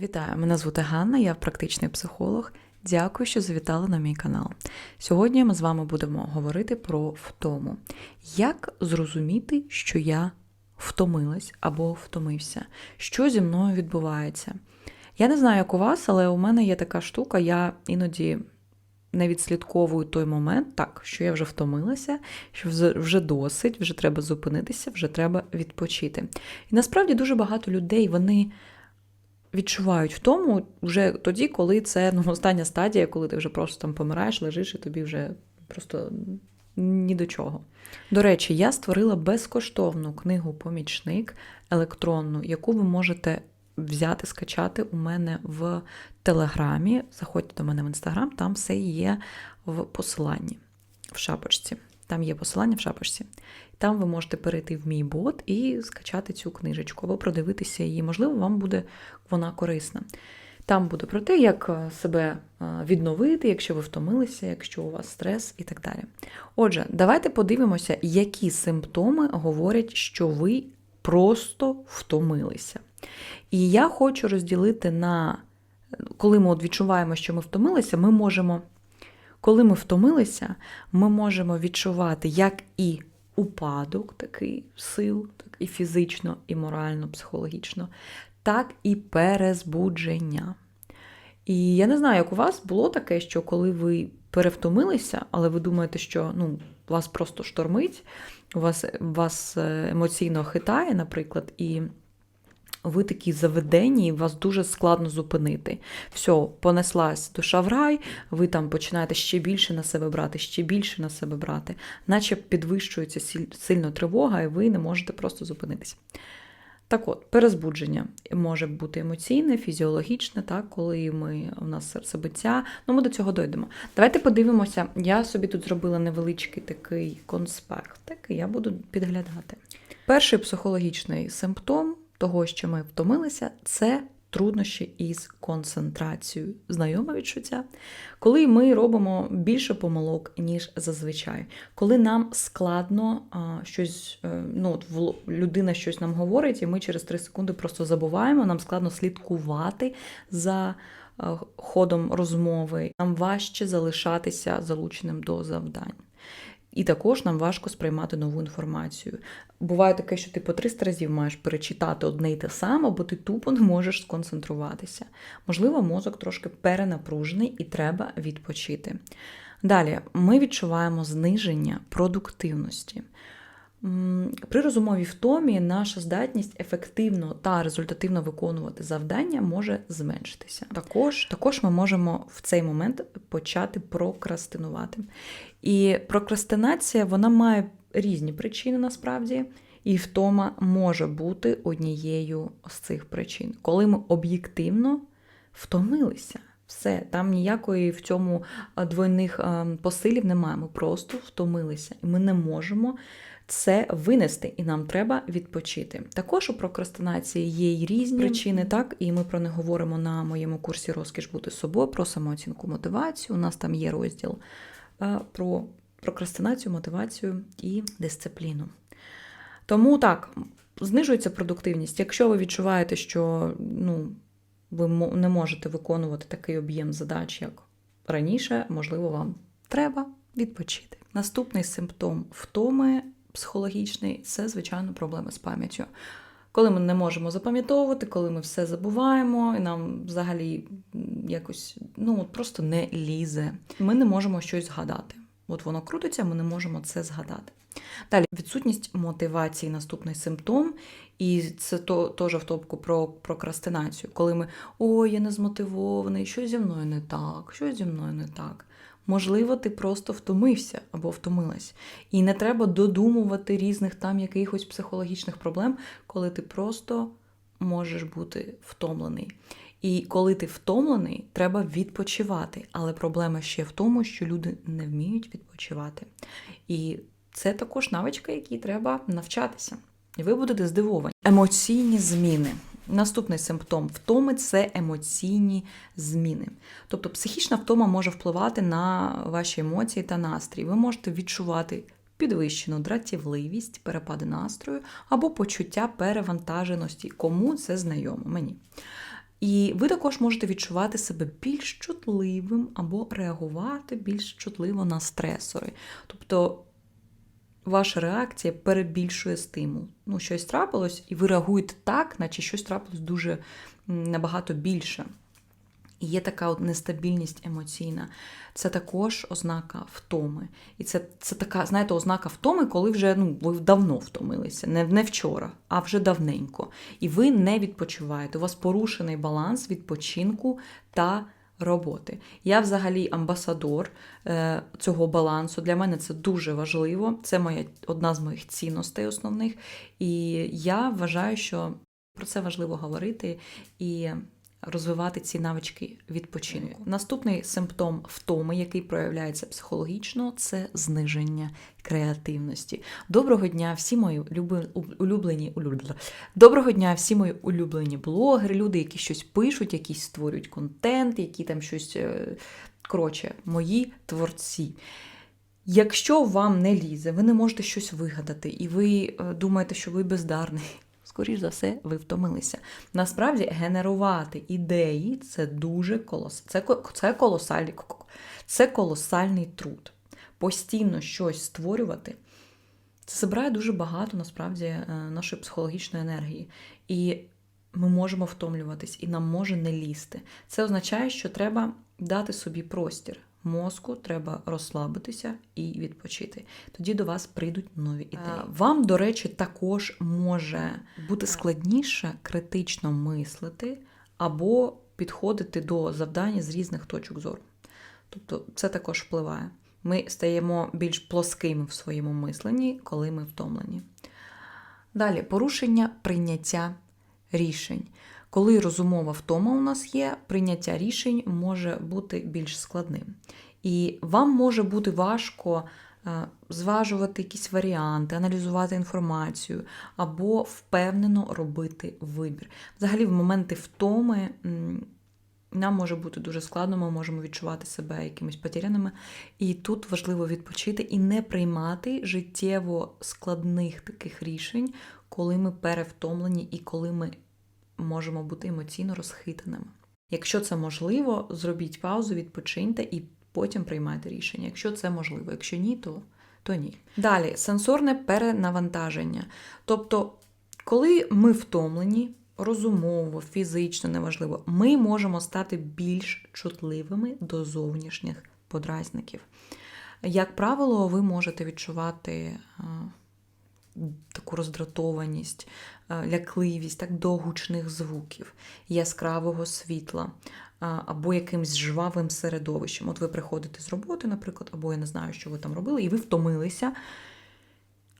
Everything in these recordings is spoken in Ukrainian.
Вітаю, мене звати Ганна, я практичний психолог. Дякую, що завітали на мій канал. Сьогодні ми з вами будемо говорити про втому. Як зрозуміти, що я втомилась або втомився? Що зі мною відбувається? Я не знаю, як у вас, але у мене є така штука, я іноді не відслідковую той момент, так, що я вже втомилася, що вже досить, вже треба зупинитися, вже треба відпочити. І насправді дуже багато людей вони відчувають втому вже тоді, коли це ну, остання стадія, коли ти вже просто там помираєш, лежиш і тобі вже просто ні до чого. До речі, я створила безкоштовну книгу Помічник електронну, яку ви можете взяти, скачати у мене в Телеграмі. Заходьте до мене в інстаграм, там все є в посиланні в шапочці. Там є посилання в шапочці. Там ви можете перейти в мій бот і скачати цю книжечку або продивитися її. Можливо, вам буде вона корисна. Там буде про те, як е, себе е, відновити, якщо ви втомилися, якщо у вас стрес і так далі. Отже, давайте подивимося, які симптоми говорять, що ви просто втомилися. І я хочу розділити на коли ми от відчуваємо, що ми втомилися, ми можемо, коли ми втомилися, ми можемо відчувати як і упадок такий сил, так і фізично, і морально, психологічно, так і перезбудження. І я не знаю, як у вас було таке, що коли ви перевтомилися, але ви думаєте, що ну, вас просто штормить, вас, вас е, емоційно хитає, наприклад, і ви такі заведені, і вас дуже складно зупинити. Все, понеслась душа в рай, ви там починаєте ще більше на себе брати, ще більше на себе брати, наче підвищується сильно тривога, і ви не можете просто зупинитися. Так от, перезбудження може бути емоційне, фізіологічне, так, коли ми, у нас серцебиття. Ну, ми до цього дойдемо. Давайте подивимося. Я собі тут зробила невеличкий такий конспект, так, і я буду підглядати. Перший психологічний симптом того, що ми втомилися, це труднощі із концентрацією. Знайоме відчуття? Коли ми робимо більше помилок, ніж зазвичай, коли нам складно а, щось, е, ну, от людина щось нам говорить, і ми через 3 секунди просто забуваємо, нам складно слідкувати за е, ходом розмови, нам важче залишатися залученим до завдань. І також нам важко сприймати нову інформацію. Буває таке, що ти по 300 разів маєш перечитати одне й те саме, бо ти тупо не можеш сконцентруватися. Можливо, мозок трошки перенапружений і треба відпочити. Далі ми відчуваємо зниження продуктивності. При розумовій втомі наша здатність ефективно та результативно виконувати завдання може зменшитися. Також, також ми можемо в цей момент почати прокрастинувати. І прокрастинація вона має різні причини насправді, і втома може бути однією з цих причин, коли ми об'єктивно втомилися. Все, там ніякої в цьому двойних посилів немає. Ми просто втомилися, і ми не можемо це винести, і нам треба відпочити. Також у прокрастинації є й різні причини, так і ми про них говоримо на моєму курсі Розкіш бути собою про самооцінку мотивацію. У нас там є розділ про прокрастинацію, мотивацію і дисципліну. Тому так, знижується продуктивність. Якщо ви відчуваєте, що ну, ви не можете виконувати такий об'єм задач, як раніше, можливо, вам треба відпочити. Наступний симптом втоми психологічний це, звичайно, проблеми з пам'яттю. Коли ми не можемо запам'ятовувати, коли ми все забуваємо, і нам взагалі якось ну, просто не лізе. Ми не можемо щось згадати. От воно крутиться, ми не можемо це згадати. Далі відсутність мотивації наступний симптом, і це то, теж в топку про прокрастинацію, коли ми ой, я не змотивований, що зі мною не так, що зі мною не так. Можливо, ти просто втомився або втомилась. І не треба додумувати різних там якихось психологічних проблем, коли ти просто можеш бути втомлений. І коли ти втомлений, треба відпочивати. Але проблема ще в тому, що люди не вміють відпочивати. І це також навичка, якій треба навчатися. І ви будете здивовані. Емоційні зміни. Наступний симптом втоми це емоційні зміни. Тобто психічна втома може впливати на ваші емоції та настрій. Ви можете відчувати підвищену дратівливість, перепади настрою або почуття перевантаженості. Кому це знайомо? Мені. І ви також можете відчувати себе більш чутливим або реагувати більш чутливо на стресори. Тобто ваша реакція перебільшує стимул. Ну, щось трапилось, і ви реагуєте так, наче щось трапилось дуже набагато більше. І є така от нестабільність емоційна. Це також ознака втоми. І це, це така, знаєте, ознака втоми, коли вже ну, ви давно втомилися. Не, не вчора, а вже давненько. І ви не відпочиваєте. У вас порушений баланс відпочинку та роботи. Я взагалі амбасадор е, цього балансу. Для мене це дуже важливо. Це моя одна з моїх цінностей основних. І я вважаю, що про це важливо говорити і розвивати ці навички відпочинку. Наступний симптом втоми, який проявляється психологічно, це зниження креативності. Доброго дня, всі мої улюблені. Доброго дня, всі мої улюблені блогери, люди, які щось пишуть, якісь створюють контент, які там щось е, коротше, мої творці. Якщо вам не лізе, ви не можете щось вигадати, і ви е, думаєте, що ви бездарний. Скоріш за все, ви втомилися. Насправді, генерувати ідеї це дуже колос... це, це, колосальний... це колосальний труд. Постійно щось створювати. Це забирає дуже багато насправді е, нашої психологічної енергії. І ми можемо втомлюватись, і нам може не лізти. Це означає, що треба дати собі простір. Мозку треба розслабитися і відпочити. Тоді до вас прийдуть нові ідеї. Вам, до речі, також може бути складніше критично мислити або підходити до завдання з різних точок зору. Тобто це також впливає. Ми стаємо більш плоскими в своєму мисленні, коли ми втомлені. Далі порушення прийняття рішень. Коли розумова втома у нас є, прийняття рішень може бути більш складним. І вам може бути важко е, зважувати якісь варіанти, аналізувати інформацію або впевнено робити вибір. Взагалі, в моменти втоми нам може бути дуже складно, ми можемо відчувати себе якимись потеряними. І тут важливо відпочити і не приймати життєво складних таких рішень, коли ми перевтомлені і коли ми можемо бути емоційно розхитаними. Якщо це можливо, зробіть паузу, відпочиньте і потім приймайте рішення. Якщо це можливо, якщо ні, то, то ні. Далі сенсорне перенавантаження. Тобто, коли ми втомлені, розумово, фізично неважливо, ми можемо стати більш чутливими до зовнішніх подразників. Як правило, ви можете відчувати а, таку роздратованість, лякливість так, до гучних звуків, яскравого світла або якимсь жвавим середовищем. От ви приходите з роботи, наприклад, або я не знаю, що ви там робили, і ви втомилися.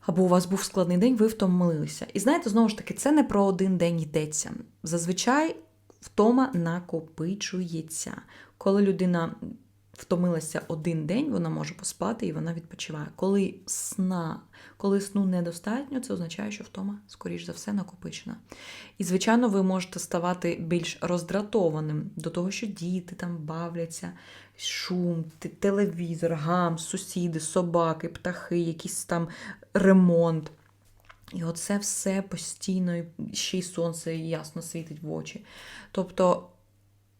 Або у вас був складний день, ви втомилися. І знаєте, знову ж таки, це не про один день йдеться. Зазвичай втома накопичується. Коли людина втомилася один день, вона може поспати і вона відпочиває. Коли сна, коли сну недостатньо, це означає, що втома, скоріш за все, накопичена. І, звичайно, ви можете ставати більш роздратованим до того, що діти там бавляться, шум, телевізор, гам, сусіди, собаки, птахи, якийсь там ремонт. І оце все постійно, ще й сонце ясно світить в очі. Тобто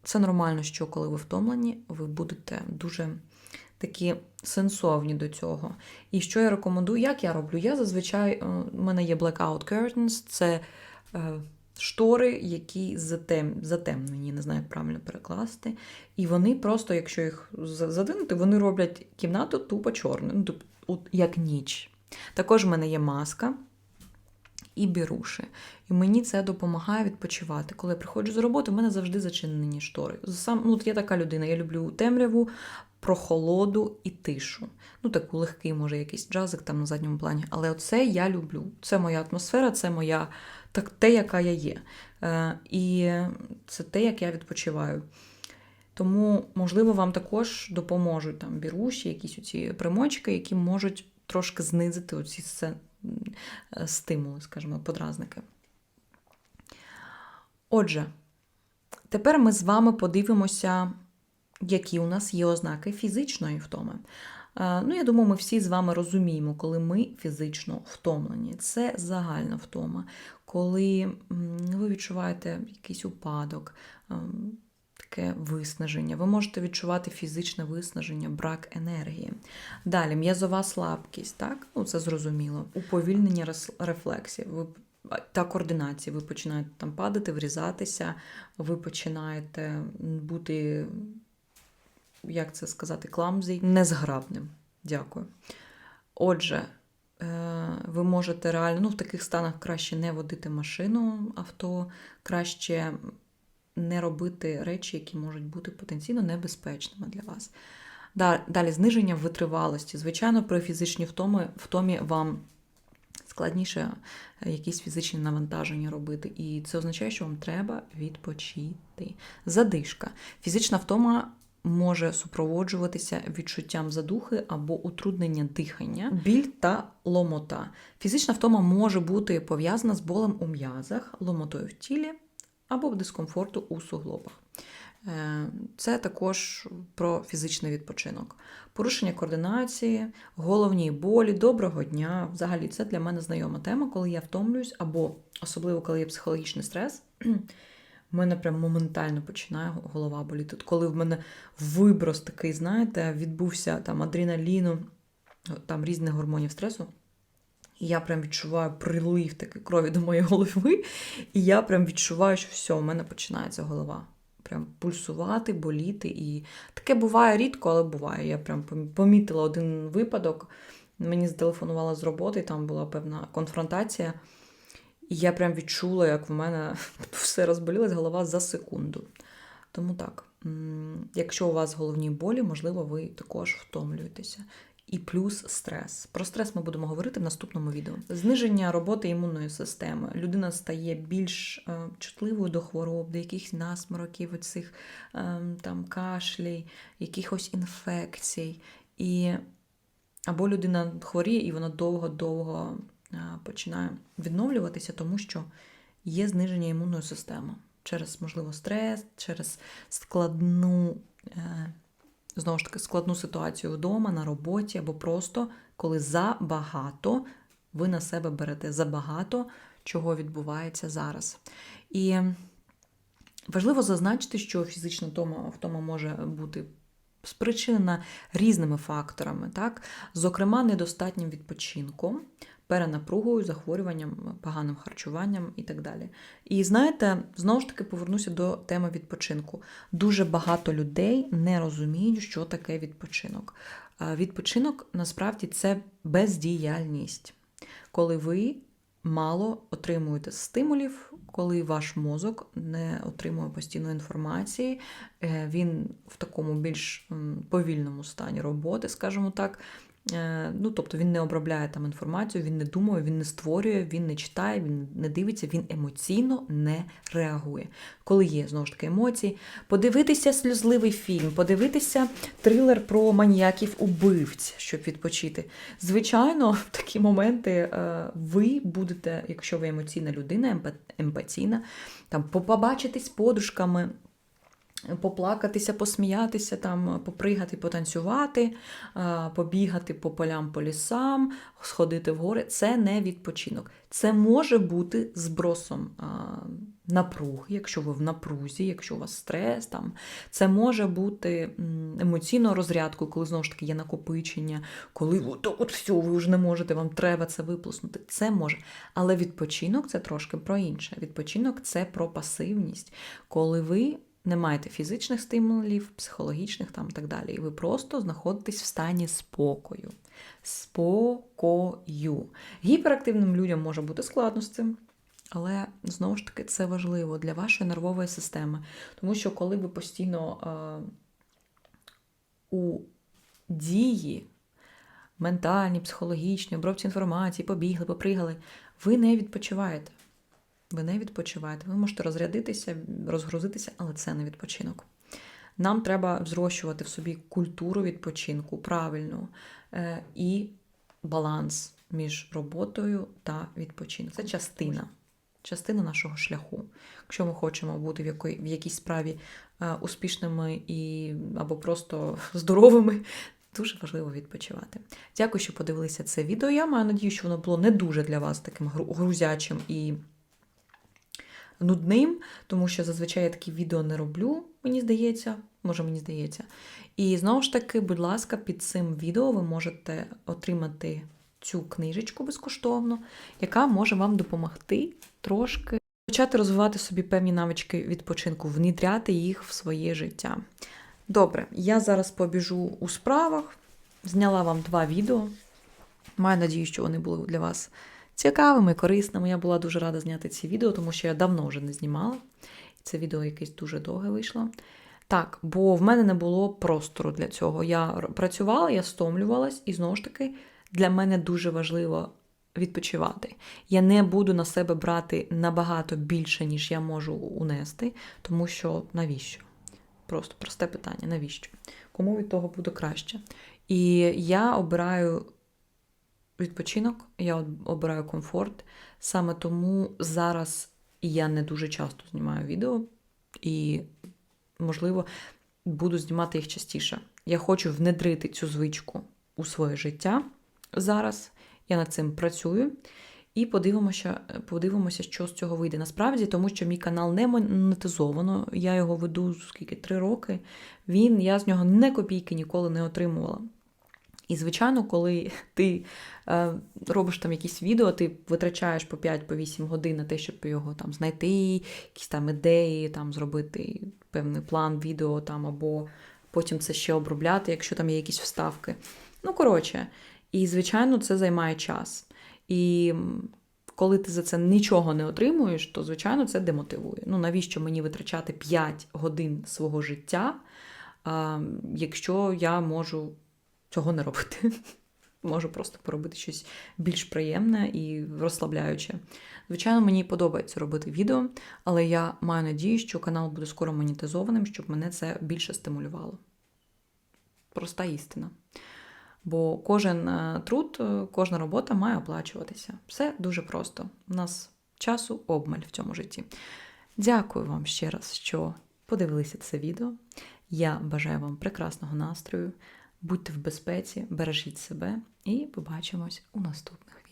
це нормально, що коли ви втомлені, ви будете дуже такі сенсовні до цього. І що я рекомендую, як я роблю? Я зазвичай, е, у мене є blackout curtains, це е, штори, які затем, затемнені, не знаю, як правильно перекласти. І вони просто, якщо їх за- задвинути, вони роблять кімнату тупо чорною, ну, як ніч. Також в мене є маска і біруші. І мені це допомагає відпочивати. Коли я приходжу з роботи, в мене завжди зачинені штори. Сам, ну, я така людина, я люблю темряву, прохолоду і тишу. Ну, таку легкий, може, якийсь джазик там на задньому плані. Але оце я люблю. Це моя атмосфера, це моя так, те, яка я є. Е, і це те, як я відпочиваю. Тому, можливо, вам також допоможуть там біруші, якісь оці примочки, які можуть трошки знизити оці се- е, стимули, скажімо, подразники. Отже, тепер ми з вами подивимося, які у нас є ознаки фізичної втоми. Е, Ну, я думаю, ми всі з вами розуміємо, коли ми фізично втомлені. Це загальна втома. Коли ви відчуваєте якийсь упадок, ем, таке виснаження. Ви можете відчувати фізичне виснаження, брак енергії. Далі м'язова слабкість, так? Ну, це зрозуміло. Уповільнення рефлексів. Та координації. Ви починаєте там падати, врізатися, ви починаєте бути, як це сказати, кламзий, незграбним. Дякую. Отже, е, ви можете реально ну, в таких станах краще не водити машину, авто, краще не робити речі, які можуть бути потенційно небезпечними для вас. Далі зниження витривалості. Звичайно, при фізичній втомі, втомі вам складніше е, якісь фізичні навантаження робити. І це означає, що вам треба відпочити. Задишка. Фізична втома може супроводжуватися відчуттям задухи або утруднення дихання, біль та ломота. Фізична втома може бути пов'язана з болем у м'язах, ломотою в тілі або дискомфорту у суглобах. Е, Це також про фізичний відпочинок. Порушення координації, головні болі, доброго дня. Взагалі, це для мене знайома тема, коли я втомлююсь, або особливо коли є психологічний стрес. В мене прям моментально починає голова боліти. От Коли в мене виброс такий, знаєте, відбувся там адреналіну, там різних гормонів стресу. І я прям відчуваю прилив такий крові до моєї голови, і я прям відчуваю, що все, у мене починається голова. Прям пульсувати, боліти. І таке буває рідко, але буває. Я прям помітила один випадок. Мені зателефонували з роботи, там була певна конфронтація. І я прям відчула, як в мене все розболілась голова за секунду. Тому так, якщо у вас головні болі, можливо, ви також втомлюєтеся. І плюс стрес. Про стрес ми будемо говорити в наступному відео. Зниження роботи імунної системи. Людина стає більш е, чутливою до хвороб, до якихось насмороків, оцих е, там кашлей, якихось інфекцій. І або людина хворіє, і вона довго-довго починає відновлюватися, тому що є зниження імунної системи через, можливо, стрес, через складну, е, знову ж таки, складну ситуацію вдома, на роботі, або просто коли забагато ви на себе берете забагато, чого відбувається зараз. І важливо зазначити, що фізична втома може бути спричинена різними факторами, так? зокрема, недостатнім відпочинком, перенапругою, захворюванням, поганим харчуванням і так далі. І знаєте, знову ж таки повернуся до теми відпочинку. Дуже багато людей не розуміють, що таке відпочинок. А Відпочинок насправді це бездіяльність, коли ви мало отримуєте стимулів, коли ваш мозок не отримує постійної інформації, е, він в такому більш повільному стані роботи, скажімо так. Е, Ну, тобто він не обробляє там інформацію, він не думає, він не створює, він не читає, він не дивиться, він емоційно не реагує. Коли є знову ж таки емоції, подивитися сльозливий фільм, подивитися трилер про маніяків убивць, щоб відпочити. Звичайно, в такі моменти е, ви будете, якщо ви емоційна людина, емпатійна, там побачитись з подружками. Поплакатися, посміятися, там, попригати, потанцювати, побігати по полям, по лісам, сходити в гори це не відпочинок. Це може бути збросом а, напруги, якщо ви в напрузі, якщо у вас стрес. Там. Це може бути емоційною розрядкою, коли знову ж таки є накопичення, коли от, от все, ви вже не можете, вам треба це виплеснути. Це може. Але відпочинок це трошки про інше. Відпочинок це про пасивність, коли ви не маєте фізичних стимулів, психологічних там і так далі. І ви просто знаходитесь в стані спокою. Спокою. Гіперактивним людям може бути складно з цим. Але знову ж таки це важливо для вашої нервової системи. Тому що коли ви постійно е, у дії ментальній, психологічній, обробці інформації, побігли, попригали, ви не відпочиваєте. Ви не відпочиваєте. Ви можете розрядитися, розгрузитися, але це не відпочинок. Нам треба взрощувати в собі культуру відпочинку, правильну е, і баланс між роботою та відпочинком. Це частина, частина нашого шляху. Якщо ми хочемо бути в, якої, в якійсь справі е, успішними і або просто здоровими, дуже важливо відпочивати. Дякую, що подивилися це відео. Я маю надію, що воно було не дуже для вас таким грузячим і нудним, тому що зазвичай я такі відео не роблю, мені здається. Може, мені здається. І знову ж таки, будь ласка, під цим відео ви можете отримати цю книжечку безкоштовно, яка може вам допомогти трошки почати розвивати собі певні навички відпочинку, внідряти їх в своє життя. Добре, я зараз побіжу у справах, зняла вам два відео. Маю надію, що вони були для вас цікавими, корисними. Я була дуже рада зняти ці відео, тому що я давно вже не знімала. Це відео якесь дуже довге вийшло. Так, бо в мене не було простору для цього. Я працювала, я стомлювалась, і знову ж таки, для мене дуже важливо відпочивати. Я не буду на себе брати набагато більше, ніж я можу унести, тому що навіщо? Просто просте питання: навіщо? Кому від того буде краще? І я обираю відпочинок, я обираю комфорт. Саме тому зараз я не дуже часто знімаю відео і, можливо, буду знімати їх частіше. Я хочу внедрити цю звичку у своє життя зараз. Я над цим працюю. І подивимося, подивимося, що з цього вийде. Насправді, тому що мій канал не монетизовано. Я його веду скільки три роки. Він я з нього не копійки ніколи не отримувала. І, звичайно, коли ти е, робиш там якісь відео, ти витрачаєш по 5-8 годин на те, щоб його там знайти, якісь там ідеї, там зробити певний план відео там, або потім це ще обробляти, якщо там є якісь вставки. Ну, коротше, і, звичайно, це займає час. І коли ти за це нічого не отримуєш, то, звичайно, це демотивує. Ну, навіщо мені витрачати 5 годин свого життя, а, якщо я можу цього не робити? Можу просто поробити щось більш приємне і розслабляюче. Звичайно, мені подобається робити відео, але я маю надію, що канал буде скоро монетизованим, щоб мене це більше стимулювало. Проста істина. Бо кожен е, труд, е, кожна робота має оплачуватися. Все дуже просто. У нас часу обмаль в цьому житті. Дякую вам ще раз, що подивилися це відео. Я бажаю вам прекрасного настрою. Будьте в безпеці, бережіть себе і побачимось у наступних